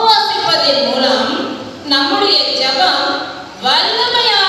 உபவாசிப்பதன் மூலம் நம்முடைய ஜபம் வல்லமையாக